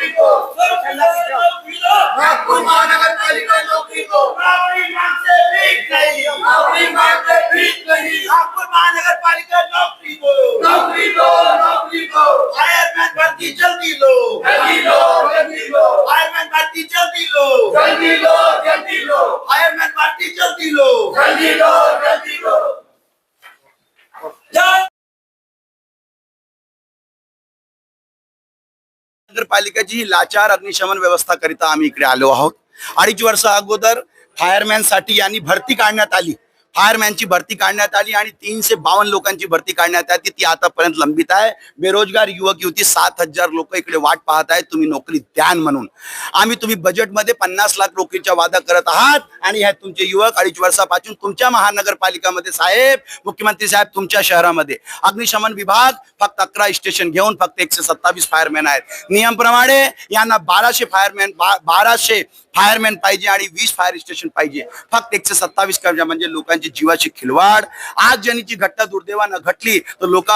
नौकरी को नागपुर महानगरपालिका नौकरी को। नौकरी मांगते भीख नहीं नौकरी मांगते ठीक नहीं नागपुर महानगरपालिका नौकरी को। नौकरी दो नौकरी दो फायरमैन भर्ती जल्दी लो। जल्दी लो जल्दी लो। फायरमैन भर्ती जल्दी लो। जल्दी लो जल्दी लो। फायरमैन भर्ती जल्दी लो। जल्दी लो जल्दी महानगरपालिकेची ही लाचार अग्निशमन व्यवस्था करिता आम्ही इकडे आलो आहोत. अडीच वर्ष अगोदर फायरमॅनसाठी यांनी भरती काढण्यात आली. फायरमॅनची भरती काढण्यात आली आणि तीनशे बावन्न लोकांची भरती काढण्यात आली. ती आतापर्यंत लंबित आहे. बेरोजगार युवक युवती सात हजार लोक इकडे वाट पाहत आहेत. तुम्ही नोकरी द्यान म्हणून. आम्ही तुम्ही बजेटमध्ये पन्नास लाख नोकरीचा वादा करत आहात आणि ह्या तुमचे युवक अडीच वर्षापासून तुमच्या महानगरपालिकामध्ये साहेब मुख्यमंत्री साहेब तुमच्या शहरामध्ये. अग्निशमन विभाग फक्त अकरा स्टेशन घेऊन फक्त एकशे सत्तावीस फायरमॅन आहेत. नियमप्रमाणे यांना बाराशे फायरमॅन बाराशे फायरमॅन पाहिजे आणि वीस फायर स्टेशन पाहिजे. फक्त एकशे सत्तावीस कर्जा म्हणजे लोकांची जीवाची खिलवाड. आज ज्यांची घटना दुर्दैवानं घटली तर लोक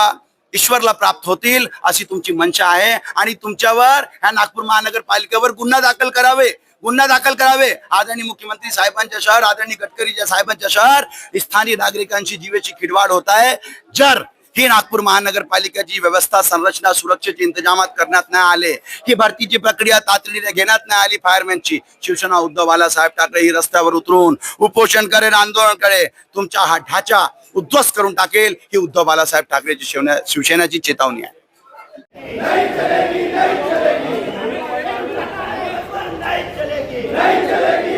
ईश्वरला प्राप्त होतील अशी तुमची मंशा आहे. आणि तुमच्यावर ह्या नागपूर महानगरपालिकेवर गुन्हा दाखल करावे. गुन्हा दाखल करावे. आदरणीय मुख्यमंत्री साहेबांच्या शहर आदरणीय गडकरीच्या साहेबांच्या शहर स्थानिक नागरिकांची जीवाची खिडवाड होत आहे. जर ही नागपूर महानगरपालिकेची व्यवस्था संरचना सुरक्षेचे इंतजामात करण्यात नाही आले. ही भरतीची प्रक्रिया तातडीने घेण्यात नाही आली फायरमॅनची. शिवसेना उद्धव बालासाहेब ठाकरे ही रस्त्यावर उतरून उपोषण करेल आंदोलन करे तुमचा हा ढाचा उद्ध्वस्त करून टाकेल ही उद्धव बालासाहेब ठाकरेची शिवना चेतावणी आहे नहीं चलेगी नहीं चलेगी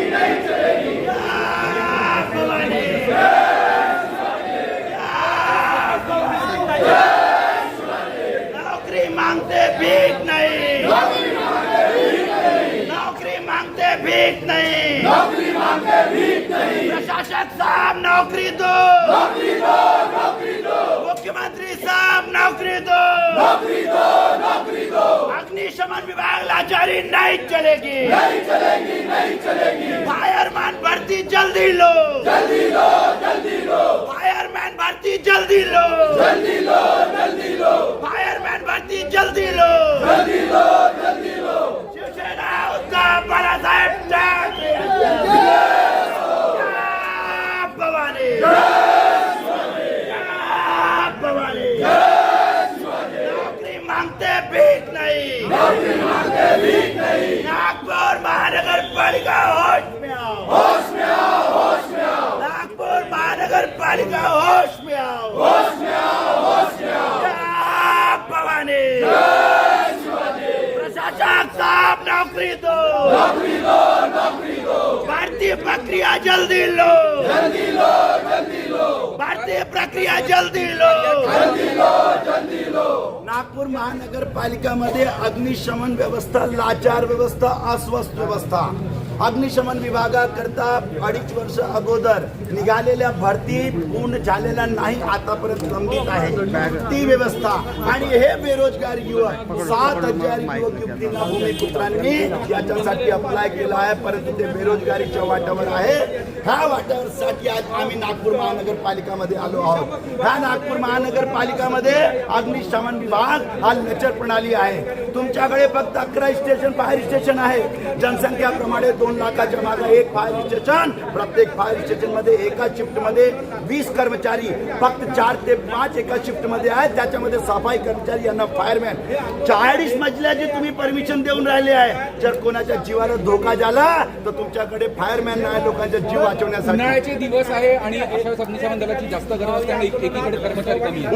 नहीं चलेगी भवानी नौकरी मांगते भीख नहीं नौकरी मांगते भीख नहीं नौकरी मांगते भीख नहीं प्रशासक साहब नौकरी दो नौकरी दो नौकरी दो मुख्यमंत्री साहब नौकरी दो नौकरी दो नौकरी दो अग्निशमन विभाग लाचारी नहीं चलेगी नहीं चलेगी नहीं चलेगी फायरमैन भर्ती जल्दी लो जल्दी लो जल्दी लो फायरमैन भर्ती जल्दी लो जल्दी लो नौकरी दो नौकरी दो नौकरी दो। भारतीय प्रक्रिया जल्दी लो। जल्दी लो जल्दी लो। भारतीय प्रक्रिया जल्दी लो। जल्दी लो जल्दी लो। नागपूर महानगरपालिकामध्ये अग्निशमन व्यवस्था लाचार व्यवस्था अस्वस्थ व्यवस्था। अग्निशमन विभागाकरता अडीच वर्ष अगोदर निघालेल्या भरती पूर्ण झालेल्या नाही आतापर्यंत लंबित आहे. ती व्यवस्था आणि हे बेरोजगार युवक सात हजार युवक युवतींना भूमिपुत्रांनी याच्यासाठी अप्लाय केला आहे. परंतु ते बेरोजगारीच्या वाट्यावर आहे. ह्या वाट्यावरसाठी आज आम्ही नागपूर महानगरपालिकामध्ये आलो आहोत. ह्या नागपूर महानगरपालिकामध्ये अग्निशमन विभाग हा लचर प्रणाली आहे. तुमच्याकडे फक्त अकरा स्टेशन फायर स्टेशन आहे. जनसंख्याप्रमाणे दोन लाखाच्या मागे एक फायर स्टेशन प्रत्येक फायर स्टेशनमध्ये एका शिफ्टमध्ये वीस कर्मचारी फक्त चार ते पाच एका शिफ्टमध्ये आहेत. त्याच्यामध्ये सफाई कर्मचारी यांना फायरमॅन चाळीस मजल्याची तुम्ही परमिशन देऊन राहिले आहे. जर कोणाच्या जीवाला धोका झाला तर तुमच्याकडे फायरमॅन नाही लोकांचा जीव वाचवण्यासाठी. दिवस आहे आणि जास्त कर्मचारी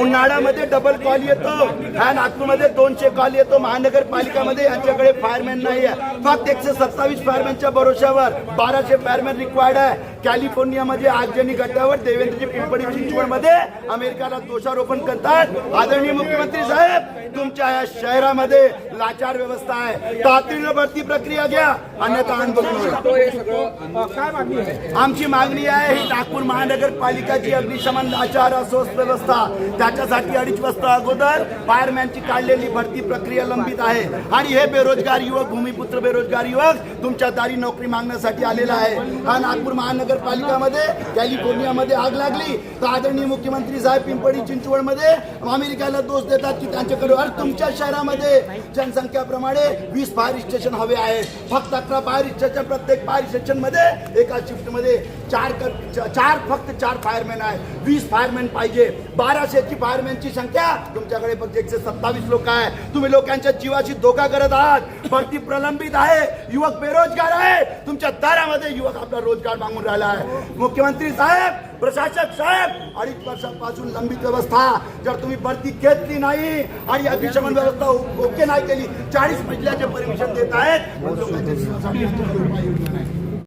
उन्हाळ्यामध्ये डबल कॉल येतो. ह्या नागपूरमध्ये दोनशे कॉल येतो. महानगरपालिकामध्ये यांच्याकडे फायरमॅन नाही आहे फक्त एकशे सत्तावीस फायरमॅनच्या भरोश्यावर. बाराशे फायरमॅन रिक्वायर्ड आहे. कॅलिफोर्नियामध्ये आगजनी गटावर देवेंद्रजी पिंपरी चिंचवडमध्ये अमेरिकाला दोषारोपण करतात. आदरणीय मुख्यमंत्री साहेब तुमच्या या शहरामध्ये लाचार व्यवस्था आहे. तातडीनं भरती प्रक्रिया घ्या. अन्यथा आंदोलन आमची मागणी आहे ही नागपूर महानगरपालिकाची अग्निशमन लाचार अस्वस्थ व्यवस्था. त्याच्यासाठी अडीच वाजता अगोदर फायरमॅनची काढलेली भरती प्रक्रिया लंबित आहे. आणि हे बेरोजगार युवक भूमिपुत्र बेरोजगार युवक तुमच्या दारी नोकरी मागण्यासाठी आलेला आहे. हा नागपूर महानगरपालिकामध्ये कॅलिफोर्नियामध्ये आग लागली. तर आदरणीय मुख्यमंत्री साहेब पिंपळी चिंचवडमध्ये अमेरिकाला दोष देतात की त्यांच्याकडे अरे तुमच्या शहरामध्ये जनसंख्याप्रमाणे वीस फायर स्टेशन हवे आहेत. फक्त अकरा फायर स्टेशन प्रत्येक फायर स्टेशनमध्ये एका शिफ्टमध्ये चार कर चार फक्त चार फायरमॅन आहे वीस फायरमॅन पाहिजे. बाराशेची फायरमॅनची संख्या तुमच्याकडे फक्त एकशे सत्तावीस लोक आहे तुम्ही लोकांच्या जीवाशी धोका करत आहात. भरती प्रलंबित आहे. युवक बेरोजगार आहे तुमच्या दारामध्ये युवक आपला रोजगार मागून राहिला आहे. मुख्यमंत्री साहेब प्रशासक साहेब अडीच वर्षांपासून लंबित व्यवस्था. जर तुम्ही भरती घेतली नाही आणि अभिशमन व्यवस्था ओके नाही केली चाळीस मजल्याचे परमिशन देत आहेत